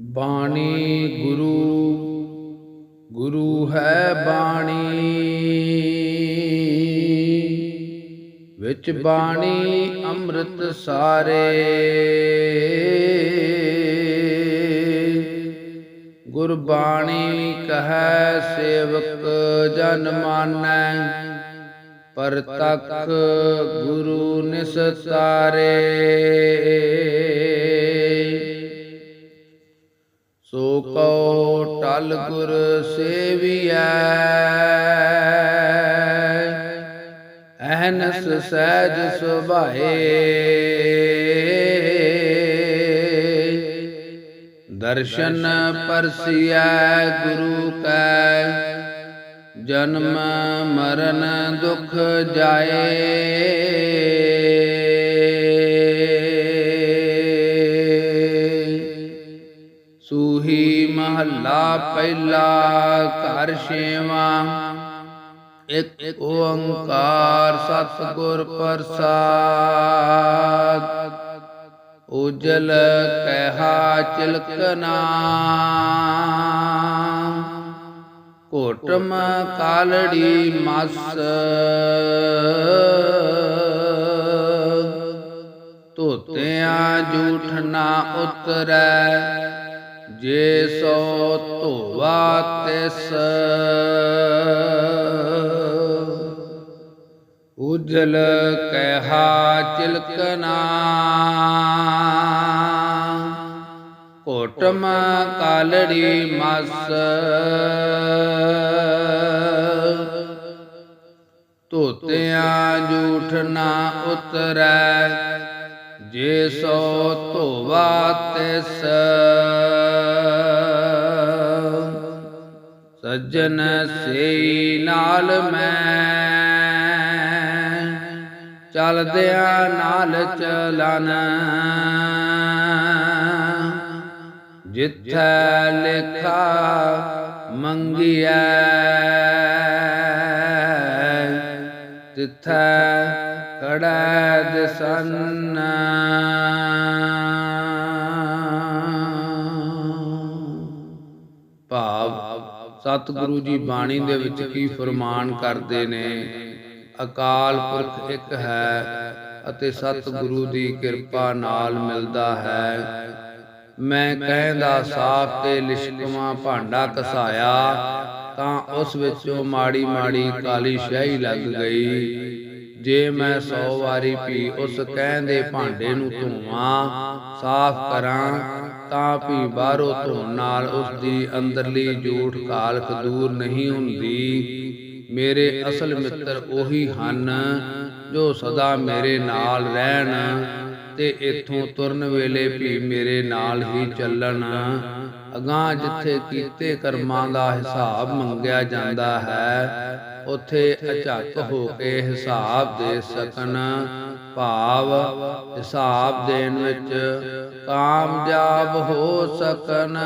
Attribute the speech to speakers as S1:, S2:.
S1: ਬਾਣੀ ਗੁਰੂ ਗੁਰੂ ਹੈ ਬਾਣੀ। ਵਿੱਚ ਬਾਣੀ ਅੰਮ੍ਰਿਤ ਸਾਰੇ। ਗੁਰਬਾਣੀ ਕਹੈ ਸੇਵਕ ਜਨ ਮਾਨੈ, ਪਰ ਤੱਕ ਗੁਰੂ ਨਿਸਤਾਰੇ। ਕਉ ਟਲ ਗੁਰ ਸੇਵੀਐ। ਅਹਨਸ ਸਹਿਜ ਸੁਭਾਏ। ਦਰਸ਼ਨ ਪਰਸਿਐ ਗੁਰੂ ਕੈ। ਜਨਮ ਮਰਨ ਦੁਖ ਜਾਏ। ਸੂਹੀ ਮਹੱਲਾ ਪਹਿਲਾ ਘਰ ਛੇਵਾਂ। ਇੱਕ ਓੰਕਾਰ ਸਤਿਗੁਰ ਪ੍ਰਸਾਦ। ਉਜਲ ਕਹਿਆ ਚਿਲਕਨਾ ਘੋਟਮ ਕਾਲੜੀ ਮਸ। ਧੋਤਿਆਂ ਜੂਠ ਨਾ ਉਤਰੈ। ਜੇ ਸੋ ਧੋਵਾ ਤਿਸ ਉਜਲ ਕਹਿਆ ਚਿਲਕਨਾ ਕੋਟਮ ਕਾਲੜੀ ਮਸ ਧੋਤਿਆਂ ਜੂਠ ਨਾ ਉਤਰੈ। ਜੇ ਸੋ ਧੋਵਾ ਤਿਸ ਸੱਜਣ ਸੇਈ ਨਾਲ ਮੈਂ ਚਲਦਿਆਂ ਨਾਲ ਚਲਨ। ਜਿੱਥੈ ਲਿਖਾ ਮੰਗਿਆ ਤਿੱਥੈ ਕੜੈ ਦਸੰਨ ਭਾਵ ਸਤਿਗੁਰੂ ਜੀ ਬਾਣੀ ਦੇ ਵਿੱਚ ਕੀ ਫਰਮਾਨ ਕਰਦੇ ਨੇ, ਅਕਾਲ ਪੁਰਖ ਇੱਕ ਹੈ ਅਤੇ ਸਤਿਗੁਰੂ ਦੀ ਕਿਰਪਾ ਨਾਲ ਮਿਲਦਾ ਹੈ। ਮੈਂ ਕਹਿੰਦਾ ਸਾਫ਼ ਤੇ ਲਿਸ਼ਕਵਾ ਭਾਂਡਾ ਕਸਾਇਆ ਤਾਂ ਉਸ ਵਿੱਚੋਂ ਮਾੜੀ ਮਾੜੀ ਕਾਲੀ ਸ਼ਾਹੀ ਲੱਗ ਗਈ। ਜੇ ਮੈਂ 100 ਵਾਰੀ ਪੀ ਉਸ ਕਹਿੰਦੇ ਭਾਂਡੇ ਨੂੰ ਧੋਵਾਂ, ਸਾਫ਼ ਕਰਾਂ, ਤਾਂ ਵੀ ਬਾਹਰੋਂ ਧੋਣ ਨਾਲ ਉਸ ਦੀ ਅੰਦਰਲੀ ਜੂਠ ਕਾਲਖ ਦੂਰ ਨਹੀਂ ਹੁੰਦੀ। ਮੇਰੇ ਅਸਲ ਮਿੱਤਰ ਉਹੀ ਹਨ ਜੋ ਸਦਾ ਮੇਰੇ ਨਾਲ ਰਹਿਣ ਤੇ ਇਥੋਂ ਤੁਰਨ ਵੇਲੇ ਵੀ ਮੇਰੇ ਨਾਲ ਹੀ ਚੱਲਣ। ਅਗਾਹ ਜਿੱਥੇ ਕੀਤੇ ਕਰਮਾਂ ਦਾ ਹਿਸਾਬ ਮੰਗਿਆ ਜਾਂਦਾ ਹੈ, ਉਥੇ ਅਚੱਕ ਹੋ ਕੇ ਹਿਸਾਬ ਦੇ ਸਕਣ। ਭਾਵ ਹਿਸਾਬ ਦੇਣ ਵਿੱਚ ਕਾਮਯਾਬ ਹੋ ਸਕਣ।